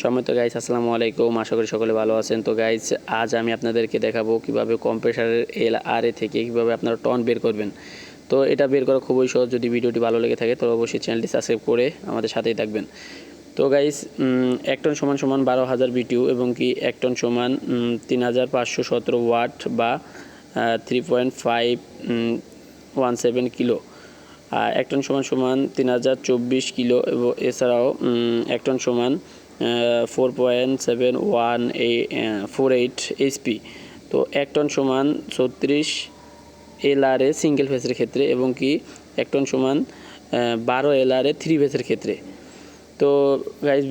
সম্মানিত গাইস আসসালামু আলাইকুম। আশা করি সকলে ভালো আছেন। তো গাইস আজ আমি আপনাদেরকে দেখাবো কীভাবে কম্প্রেসারের এল আর এ থেকে কীভাবে আপনারা টন বের করবেন। তো এটা বের করা খুবই সহজ। যদি ভিডিওটি ভালো লেগে থাকে তো অবশ্যই চ্যানেলটি সাবস্ক্রাইব করে আমাদের সাথেই থাকবেন। তো গাইস এক টন সমান সমান বারো হাজার বিটিউ এবং কি এক টন সমান তিন হাজার পাঁচশো সতেরো ওয়াট বা three point five one seven kilo এক টন সমান সমান তিন হাজার চব্বিশ কিলো এবং এছাড়াও এক টন সমান four point seven one four eight HP তো এক টন সমান ছত্রিশ এলআরএ সিঙ্গেল ফেসের ক্ষেত্রে এবং কি এক টন সমান বারো এলআরএ থ্রি ফেসের ক্ষেত্রে। তো গাইজ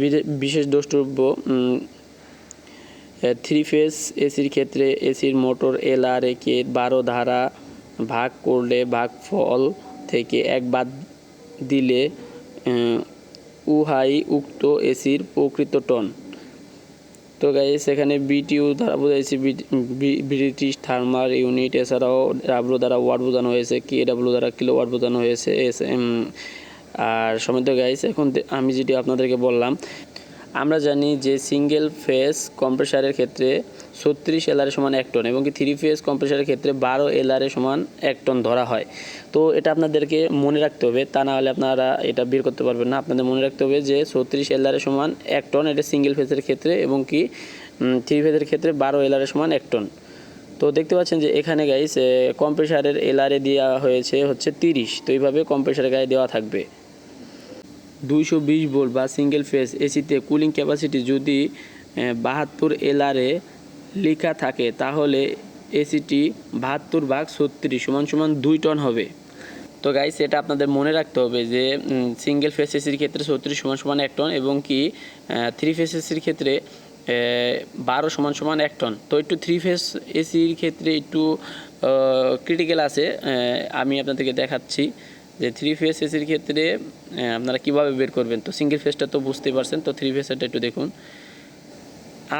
বিশেষ দ্রষ্টব্য থ্রি ফেস এসির ক্ষেত্রে এসির মোটর এলআরএ কে বারো ধারা ভাগ করলে, ভাগফল থেকে এক বাদ দিলে উহাই উক্ত এসির প্রকৃত টন। তো গাইস এখানে বিটিউ দ্বারা বোঝাইছে ব্রিটিশ থার্মাল ইউনিট এছাড়াও ডাব্লু দ্বারা ওয়ার্ড বোঝানো হয়েছে কে ডাব্লু দ্বারা কিলো ওয়ার্ড বোঝানো হয়েছে এস এম আর সমিত গাইস এখন আমি যেটি আপনাদেরকে বললাম আমরা জানি যে সিঙ্গেল ফেস কম্প্রেসারের ক্ষেত্রে ছত্রিশ এলআর সমান এক টন এবং কি থ্রি ফেস কম্প্রেসারের ক্ষেত্রে বারো এলআর সমান এক টন ধরা হয়। তো এটা আপনাদেরকে মনে রাখতে হবে, তা না হলে আপনারা এটা বের করতে পারবেন না। আপনাদের মনে রাখতে হবে যে ছত্রিশ এলআর সমান এক টন এটা সিঙ্গেল ফেসের ক্ষেত্রে এবং কি থ্রি ফেসের ক্ষেত্রে বারো এলআর সমান এক টন তো দেখতে পাচ্ছেন যে এখানে গাইস কম্প্রেসারের এলআরে দেওয়া হয়েছে হচ্ছে তিরিশ, তো এইভাবে কম্প্রেসারের গায়ে দেওয়া থাকবে। দুইশো বিশ ভোল্ট বা সিঙ্গেল ফেজ এসিতে কুলিং ক্যাপাসিটি যদি বাহাত্তর এলআরে লেখা থাকে, তাহলে এসিটি বাহাত্তর ভাগ ছত্রিশ সমান সমান দুই টন হবে। তো গাইস এটা আপনাদের মনে রাখতে হবে যে সিঙ্গেল ফেস এসির ক্ষেত্রে ছত্রিশ সমান সমান এক টন এবং কি থ্রি ফেস এসির ক্ষেত্রে বারো সমান সমান এক টন তো একটু থ্রি ফেস এসির ক্ষেত্রে একটু ক্রিটিক্যাল আছে আমি আপনাদেরকে দেখাচ্ছি। যে থ্রি ফেস এসির ক্ষেত্রে আপনারা কীভাবে বের করবেন? তো সিঙ্গেল ফেসটা তো বুঝতেই পারছেন, তো থ্রি ফেসটা একটু দেখুন।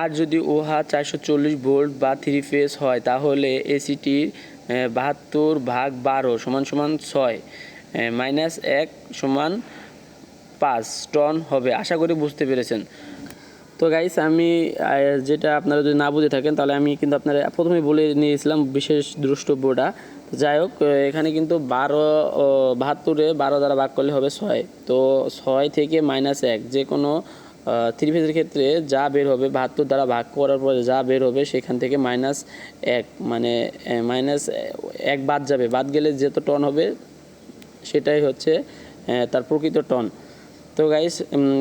আর যদি ওহা চারশো চল্লিশ ভোল্ট বা থ্রি ফেস হয়, তাহলে এসিটির বাহাত্তর ভাগ বারো সমান সমান ছয় মাইনাস এক সমান পাঁচ টন হবে। আশা করি বুঝতে পেরেছেন। তো গাইস আমি যেটা আপনারা যদি না বুঝে থাকেন, তাহলে আমি কিন্তু আপনারা প্রথমে বলে নিয়েছিলাম বিশেষ দ্রষ্টব্যটা। তো যাই হোক এখানে কিন্তু বারো বাহাত্তরে বারো দ্বারা ভাগ করলে হবে ছয়। তো ছয় থেকে মাইনাস এক, যে কোনো থ্রি ফেজের ক্ষেত্রে যা বের হবে, বাহাত্তর দ্বারা ভাগ করার পরে যা বের হবে, সেখান থেকে মাইনাস এক মানে মাইনাস এক বাদ যাবে। বাদ গেলে যত টন হবে, সেটাই হচ্ছে তার প্রকৃত টন তো গাইস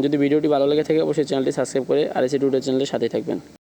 যদি ভিডিওটি ভালো লেগে থাকে, অবশ্যই চ্যানেলটি সাবস্ক্রাইব করে আর এসি টুডে চ্যানেলের সাথেই থাকবেন।